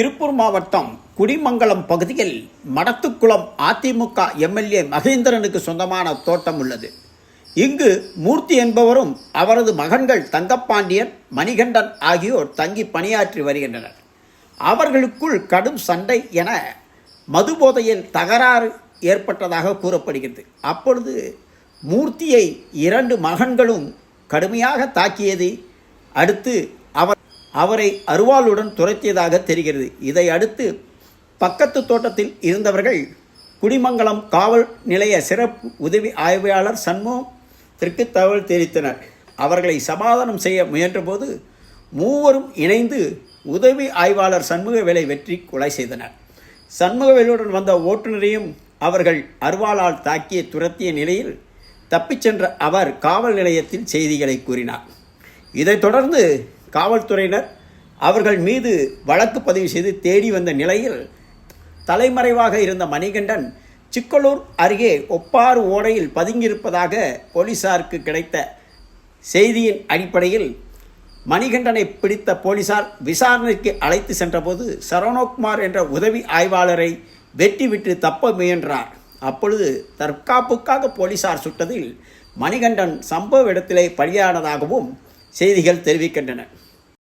திருப்பூர் மாவட்டம் குடிமங்கலம் பகுதியில் மடத்துக்குளம் அதிமுக எம்எல்ஏ மகேந்திரனுக்கு சொந்தமான தோட்டம் உள்ளது. இங்கு மூர்த்தி என்பவரும் அவரது மகன்கள் தங்கப்பாண்டியன் மணிகண்டன் ஆகியோர் தங்கி பணியாற்றி வருகின்றனர். அவர்களுக்குள் கடும் சண்டை என மதுபோதையில் தகராறு ஏற்பட்டதாக கூறப்படுகிறது. அப்பொழுது மூர்த்தியை இரண்டு மகன்களும் கடுமையாக தாக்கியதை அடுத்து அவர் அவரை அருவாளுடன் துரத்தியதாக தெரிகிறது. இதை அடுத்து பக்கத்து தோட்டத்தில் இருந்தவர்கள் குடிமங்கலம் காவல் நிலைய சிறப்பு உதவி ஆய்வாளர் சண்முகத்திற்கு தகவல் தெரிவித்தனர். அவர்களை சமாதானம் செய்ய முயன்றபோது மூவரும் இணைந்து உதவி ஆய்வாளர் சண்முகவேலை வெற்றி கொலை செய்தனர். சண்முகவேலுடன் வந்த ஓட்டுநரையும் அவர்கள் அருவாளால் தாக்கிய துரத்திய நிலையில் தப்பிச் சென்ற அவர் காவல் நிலையத்தில் செய்திகளை கூறினார். இதைத் தொடர்ந்து காவல்துறையினர் அவர்கள் மீது வழக்கு பதிவு செய்து தேடி வந்த நிலையில் தலைமறைவாக இருந்த மணிகண்டன் சிக்கலூர் அருகே ஒப்பாறு ஓடையில் பதுங்கியிருப்பதாக போலீசாருக்கு கிடைத்த செய்தியின் அடிப்படையில் மணிகண்டனை பிடித்த போலீசார் விசாரணைக்கு அழைத்து சென்றபோது சரவணகுமார் என்ற உதவி ஆய்வாளரை வெட்டிவிட்டு தப்ப முயன்றார். அப்பொழுது தற்காப்புக்காக போலீசார் சுட்டதில் மணிகண்டன் சம்பவ இடத்திலே பலியானதாகவும் செய்திகள் தெரிவிக்கின்றன.